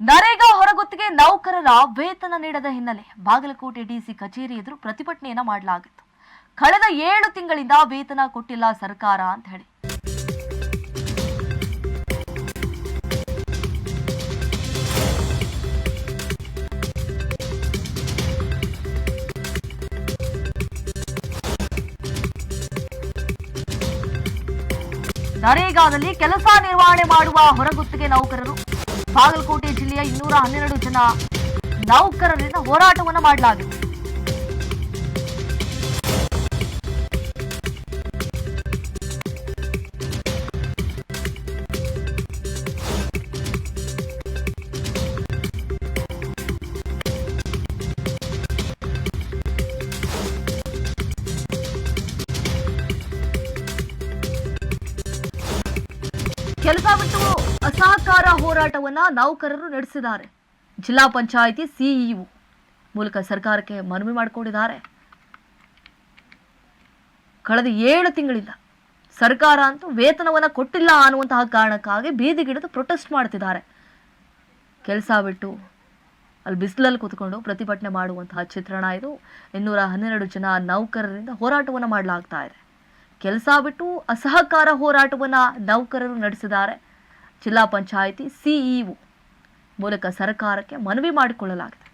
ನರೇಗಾ ಹೊರಗುತ್ತಿಗೆ ನೌಕರರ ವೇತನ ನೀಡದ ಹಿನ್ನೆಲೆ ಬಾಗಲಕೋಟೆ ಡಿಸಿ ಕಚೇರಿ ಎದುರು ಪ್ರತಿಭಟನೆಯನ್ನ ಮಾಡಲಾಗಿತ್ತು. ಕಳೆದ ಏಳು ತಿಂಗಳಿಂದ ವೇತನ ಕೊಟ್ಟಿಲ್ಲ ಸರ್ಕಾರ ಅಂತ ಹೇಳಿ. ನರೇಗಾದಲ್ಲಿ ಕೆಲಸ ನಿರ್ವಹಣೆ ಮಾಡುವ ಹೊರಗುತ್ತಿಗೆ ನೌಕರರು ಬಾಗಲಕೋಟೆ ಜಿಲ್ಲೆಯ ಇನ್ನೂರ ಹನ್ನೆರಡು ಜನ ನೌಕರರಿಂದ ಹೋರಾಟವನ್ನು ಮಾಡಲಾಗಿದೆ. ಕೆಲಸ ಬಿಟ್ಟು ಹೋರಾಟವನ್ನ ನೌಕರರು ನಡೆಸಿದ್ದಾರೆ. ಜಿಲ್ಲಾ ಪಂಚಾಯಿತಿ ಸಿಇಒ ಮೂಲಕ ಸರ್ಕಾರಕ್ಕೆ ಮನವಿ ಮಾಡಿಕೊಂಡಿದ್ದಾರೆ. ಕಳೆದ ಏಳು ತಿಂಗಳಿಂದ ಸರ್ಕಾರ ಅಂತೂ ವೇತನವನ್ನ ಕೊಟ್ಟಿಲ್ಲ ಅನ್ನುವಂತಹ ಕಾರಣಕ್ಕಾಗಿ ಬೀದಿಗಿಡಿದು ಪ್ರೊಟೆಸ್ಟ್ ಮಾಡ್ತಿದ್ದಾರೆ. ಕೆಲಸ ಬಿಟ್ಟು ಅಲ್ಲಿ ಬಿಸಿಲಲ್ಲಿ ಕೂತ್ಕೊಂಡು ಪ್ರತಿಭಟನೆ ಮಾಡುವಂತಹ ಚಿತ್ರಣ ಇದು. ಇನ್ನೂರ ಹನ್ನೆರಡು ಜನ ನೌಕರರಿಂದ ಹೋರಾಟವನ್ನು ಮಾಡಲಾಗ್ತಾ ಇದೆ. ಕೆಲಸ ಬಿಟ್ಟು ಅಸಹಕಾರ ಹೋರಾಟವನ್ನು ನೌಕರರು ನಡೆಸಿದ್ದಾರೆ. ಜಿಲ್ಲಾ ಪಂಚಾಯಿತಿ ಸಿಇಒ ಮೂಲಕ ಸರ್ಕಾರಕ್ಕೆ ಮನವಿ ಮಾಡಿಕೊಳ್ಳಲಾಗಿದೆ.